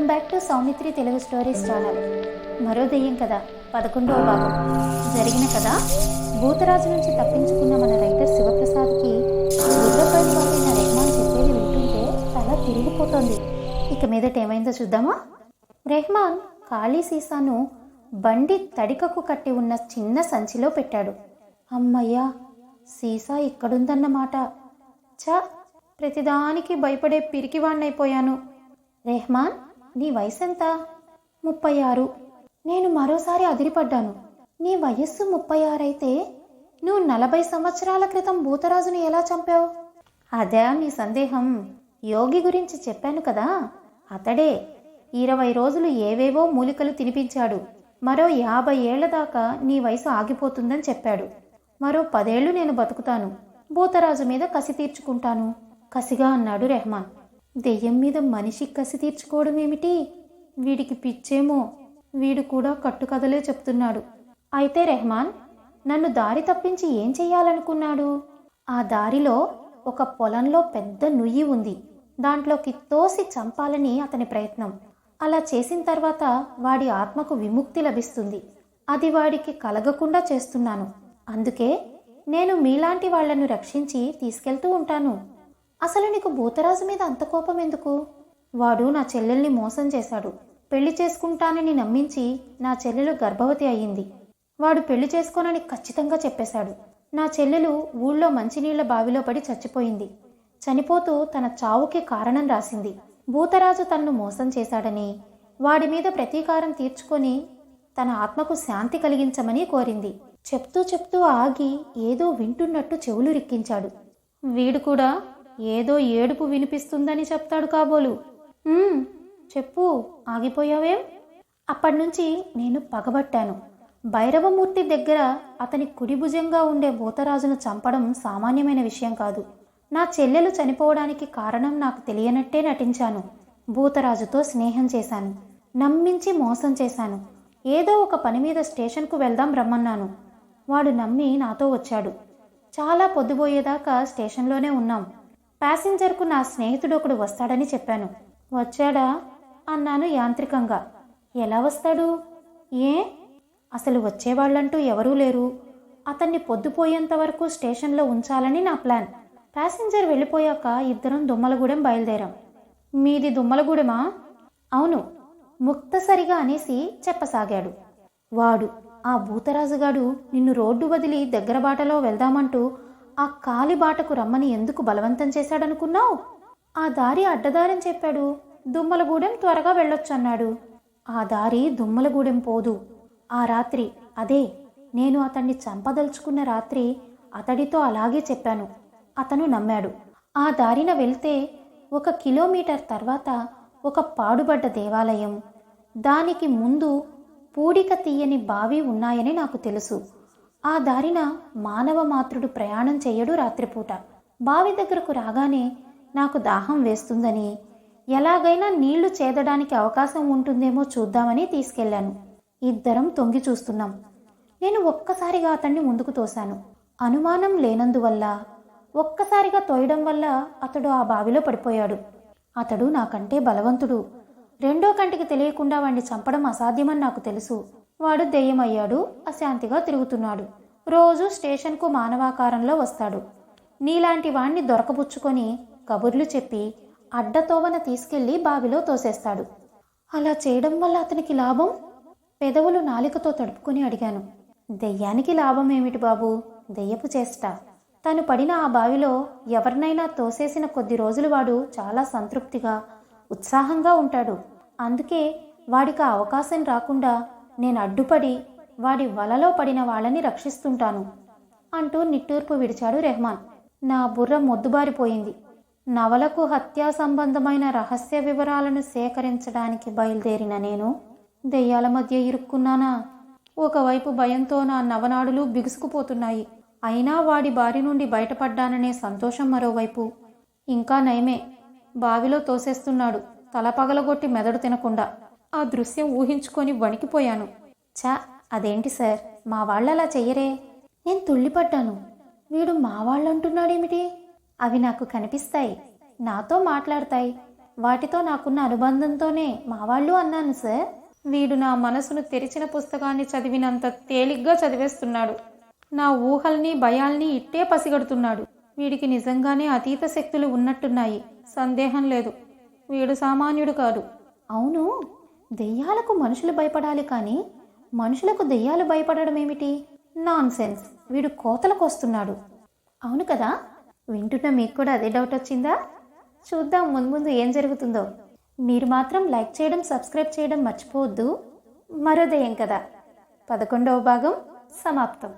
Welcome back to Soumitri Telugu stories channel. మరో దెయ్యం కదా పదకొండవ భాగం. జరిగిన కదా భూతరాజు నుంచి తప్పించుకున్న మన రైటర్ శివప్రసాద్కి బుర్రపై పడిన రెహమాన్ చెప్పేది వింటుంటే తల తిరిగిపోతుంది. ఇక మీదట ఏమైందో చూద్దామా? రెహమాన్ ఖాళీ సీసాను బండి తడికకు కట్టి ఉన్న చిన్న సంచిలో పెట్టాడు. అమ్మయ్యా సీసా ఇక్కడుందన్నమాట చ ప్రతిదానికి భయపడే పిరికివాణ్ణైపోయాను. రెహమాన్ నీ వయసెంత? ముప్పై ఆరు. నేను మరోసారి అదిరిపడ్డాను. నీ వయస్సు ముప్పై ఆరైతే నువ్వు నలభై సంవత్సరాల క్రితం భూతరాజుని ఎలా చంపావు? అదే నీ సందేహం. యోగి గురించి చెప్పాను కదా. అతడే ఇరవై రోజులు ఏవేవో మూలికలు తినిపించాడు. మరో యాభై ఏళ్ళ దాకా నీ వయసు ఆగిపోతుందని చెప్పాడు. మరో పదేళ్ళు నేను బతుకుతాను. భూతరాజు మీద కసి తీర్చుకుంటాను. కసిగా అన్నాడు రెహమాన్. దెయ్యం మీద మనిషి కసి తీర్చుకోవడం ఏమిటి? వీడికి పిచ్చేమో. వీడు కూడా కట్టుకథలే చెప్తున్నాడు. అయితే రెహమాన్ నన్ను దారి తప్పించి ఏం చెయ్యాలనుకున్నాడు? ఆ దారిలో ఒక పొలంలో పెద్ద నుయ్యి ఉంది. దాంట్లోకి తోసి చంపాలని అతని ప్రయత్నం. అలా చేసిన తర్వాత వాడి ఆత్మకు విముక్తి లభిస్తుంది. అది వాడికి కలగకుండా చేస్తున్నాను. అందుకే నేను మీలాంటి వాళ్ళను రక్షించి తీసుకెళ్తూ ఉంటాను. అసలు నీకు భూతరాజు మీద అంత కోపం ఎందుకు? వాడు నా చెల్లెల్ని మోసం చేశాడు. పెళ్ళి చేసుకుంటానని నమ్మించి నా చెల్లెలు గర్భవతి అయ్యింది. వాడు పెళ్ళి చేసుకోనని ఖచ్చితంగా చెప్పేశాడు. నా చెల్లెలు ఊళ్ళో మంచినీళ్ళ బావిలో పడి చచ్చిపోయింది. చనిపోతూ తన చావుకి కారణం రాసింది. భూతరాజు తన్ను మోసం చేశాడని వాడి మీద ప్రతీకారం తీర్చుకొని తన ఆత్మకు శాంతి కలిగించమని కోరింది. చెప్తూ చెప్తూ ఆగి ఏదో వింటున్నట్టు చెవులు రిక్కించాడు. వీడు కూడా ఏదో ఏడుపు వినిపిస్తుందని చెప్తాడు కాబోలు. చెప్పు ఆగిపోయావేం? అప్పటినుంచి నేను పగబట్టాను. భైరవమూర్తి దగ్గర అతని కుడి భుజంగా ఉండే భూతరాజును చంపడం సామాన్యమైన విషయం కాదు. నా చెల్లెలు చనిపోవడానికి కారణం నాకు తెలియనట్టే నటించాను. భూతరాజుతో స్నేహం చేశాను. నమ్మించి మోసం చేశాను. ఏదో ఒక పని మీద స్టేషన్కు వెళ్దాం రమ్మన్నాను. వాడు నమ్మి నాతో వచ్చాడు. చాలా పొద్దుపోయేదాకా స్టేషన్లోనే ఉన్నాం. ప్యాసింజర్కు నా స్నేహితుడు ఒకడు వస్తాడని చెప్పాను. వచ్చాడా? అన్నాను యాంత్రికంగా. ఎలా వస్తాడు? ఏ? అసలు వచ్చేవాళ్ళంటూ ఎవరూ లేరు. అతన్ని పొద్దుపోయేంత వరకు స్టేషన్లో ఉంచాలని నా ప్లాన్. ప్యాసింజర్ వెళ్ళిపోయాక ఇద్దరం దుమ్మలగూడెం బయలుదేరాం. మీది దుమ్మలగూడెమా? అవును. ముక్తసరిగా అనేసి చెప్పసాగాడు. వాడు ఆ భూతరాజుగాడు నిన్ను రోడ్డు వదిలి దగ్గర బాటలో వెళ్దామంటూ ఆ కాలిబాటకు రమ్మని ఎందుకు బలవంతం చేశాడనుకున్నావు? ఆ దారి అడ్డదారని చెప్పాడు. దుమ్మలగూడెం త్వరగా వెళ్ళొచ్చన్నాడు. ఆ దారి దుమ్మలగూడెం పోదు. ఆ రాత్రి అదే నేను అతన్ని చంపదలుచుకున్న రాత్రి అతడితో అలాగే చెప్పాను. అతను నమ్మాడు. ఆ దారిన వెళ్తే ఒక కిలోమీటర్ తర్వాత ఒక పాడుబడ్డ దేవాలయం. దానికి ముందు పూడిక తీయని బావి ఉన్నాయని నాకు తెలుసు. ఆ దారిన మానవ మాతృడు ప్రయాణం చెయ్యడు రాత్రిపూట. బావి దగ్గరకు రాగానే నాకు దాహం వేస్తుందని ఎలాగైనా నీళ్ళు చేదడానికి అవకాశం ఉంటుందేమో చూద్దామని తీసుకెళ్ళాను ఇద్దరం తొంగి చూస్తున్నాం. నేను ఒక్కసారిగా అతన్ని ముందుకు తోశాను. అనుమానం లేనందువల్ల ఒక్కసారిగా తోయడం వల్ల అతడు ఆ బావిలో పడిపోయాడు. అతడు నాకంటే బలవంతుడు. రెండో కంటికి తెలియకుండా వాణ్ణి చంపడం అసాధ్యమని నాకు తెలుసు. వాడు దెయ్యమయ్యాడు అశాంతిగా తిరుగుతున్నాడు. రోజు స్టేషన్కు మానవాకారంలో వస్తాడు. నీలాంటి వాణ్ణి దొరకబుచ్చుకొని కబుర్లు చెప్పి అడ్డతోవన తీసుకెళ్ళి బావిలో తోసేస్తాడు. అలా చేయడం వల్ల అతనికి లాభం? పెదవులు నాలికతో తడుపుకొని అడిగాను. దెయ్యానికి లాభం ఏమిటి బాబు? దెయ్యపు చేష్ట. తను పడిన ఆ బావిలో ఎవరినైనా తోసేసిన కొద్ది రోజులు వాడు చాలా సంతృప్తిగా ఉత్సాహంగా ఉంటాడు. అందుకే వాడికి అవకాశం రాకుండా నేను అడ్డుపడి వాడి వలలో పడిన వాళ్ళని రక్షిస్తుంటాను అంటూ నిట్టూర్పు విడిచాడు రెహమాన్. నా బుర్ర మొద్దుబారిపోయింది. నవలకు హత్యా సంబంధమైన రహస్య వివరాలను సేకరించడానికి బయలుదేరిన నేను దెయ్యాల మధ్య ఇరుక్కున్నానా? ఒకవైపు భయంతో నా నవనాడులు బిగుసుకుపోతున్నాయి. అయినా వాడి బారి నుండి బయటపడ్డాననే సంతోషం మరోవైపు. ఇంకా నయమే. బావిలో తోసేస్తున్నాడు. తల పగలగొట్టి మెదడు తినకుండా. ఆ దృశ్యం ఊహించుకొని వణికిపోయాను. చా అదేంటి సార్? మా వాళ్ళలా చెయ్యరే. నేను తుళ్ళిపడ్డాను. వీడు మా వాళ్ళంటున్నాడేమిటి? అవి నాకు కనిపిస్తాయి. నాతో మాట్లాడతాయి. వాటితో నాకున్న అనుబంధంతోనే మా వాళ్ళు అన్నాను సార్. వీడు నా మనసును తెరిచిన పుస్తకాన్ని చదివినంత తేలిగ్గా చదివేస్తున్నాడు. నా ఊహల్ని భయాల్ని ఇట్టే పసిగడుతున్నాడు. వీడికి నిజంగానే అతీత శక్తులు ఉన్నట్టున్నాయి. సందేహం లేదు. వీడు సామాన్యుడు కాదు. అవును. దెయ్యాలకు మనుషులు భయపడాలి కానీ మనుషులకు దెయ్యాలు భయపడడం ఏమిటి? నాన్ సెన్స్ వీడు కోతలకు వస్తున్నాడు. అవును కదా? వింటున్న మీకు కూడా అదే డౌట్ వచ్చిందా? చూద్దాం ముందు ముందు ఏం జరుగుతుందో. మీరు మాత్రం లైక్ చేయడం సబ్స్క్రైబ్ చేయడం మర్చిపోవద్దు. మరో దెయ్యం కదా. పదకొండవ భాగం సమాప్తం.